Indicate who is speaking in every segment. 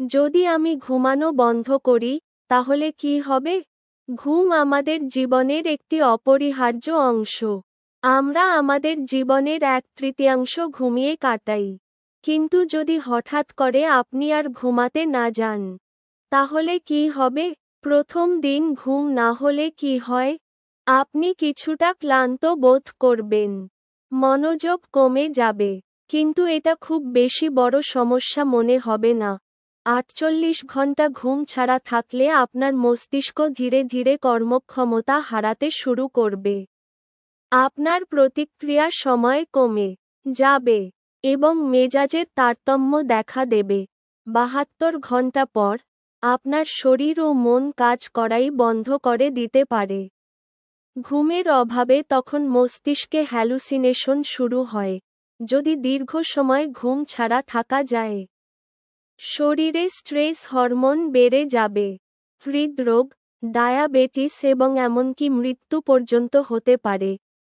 Speaker 1: যদি আমি ঘুমানো বন্ধ করি, তাহলে কি হবে? ঘুম আমাদের জীবনের একটি অপরিহার্য অংশ। আমরা আমাদের জীবনের এক তৃতীয়াংশ ঘুমিয়ে কাটাই। কিন্তু যদি হঠাৎ করে আপনি আর ঘুমাতে না যান, তাহলে কি হবে? প্রথম দিন ঘুম না হলে কি হয়? আপনি কিছুটা ক্লান্ত বোধ করবেন। মনোযোগ কমে যাবে। কিন্তু এটা খুব বেশি বড় সমস্যা মনে হবে না। আটচল্লিশ ঘণ্টা ঘুম ছাড়া থাকলে আপনার মস্তিষ্ক ধীরে ধীরে কর্মক্ষমতা হারাতে শুরু করবে। আপনার প্রতিক্রিয়া সময় কমে যাবে এবং মেজাজের তারতম্য দেখা দেবে। বাহাত্তর ঘণ্টা পর আপনার শরীর ও মন কাজ করাই বন্ধ করে দিতে পারে। ঘুমের অভাবে তখন মস্তিষ্কে হ্যালুসিনেশন শুরু হয়। যদি দীর্ঘ সময় ঘুম ছাড়া থাকা যায়। শরীরে স্ট্রেস হরমোন বেড়ে যাবে, হৃদরোগ, ডায়াবেটিস এবং এমনকি মৃত্যু পর্যন্ত হতে পারে।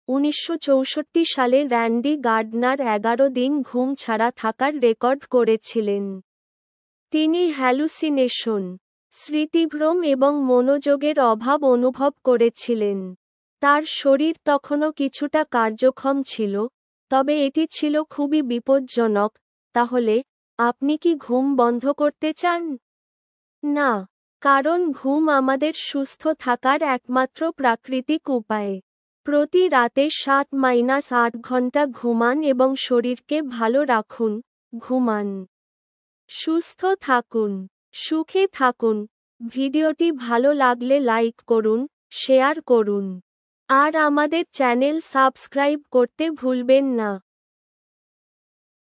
Speaker 1: উনিশশো চৌষট্টি সালে র্যান্ডি গার্ডনার এগারো দিন ঘুম ছাড়া থাকার রেকর্ড করেছিলেন। তিনি হ্যালুসিনেশন, স্মৃতিভ্রম এবং মনোযোগের অভাব অনুভব করেছিলেন। তার শরীর তখনও কিছুটা কার্যক্ষম ছিল, তবে এটি ছিল খুবই বিপজ্জনক, তাহলে আপনি কি ঘুম বন্ধ করতে চান? না, কারণ ঘুম আমাদের সুস্থ থাকার একমাত্র প্রাকৃতিক উপায়। প্রতি রাতে সাত মাইনাস আট ঘণ্টা ঘুমান এবং শরীরকে ভালো রাখুন, ঘুমান। সুস্থ থাকুন, সুখে থাকুন। ভিডিওটি ভালো লাগলে লাইক করুন, শেয়ার করুন। আর আমাদের চ্যানেল সাবস্ক্রাইব করতে ভুলবেন না।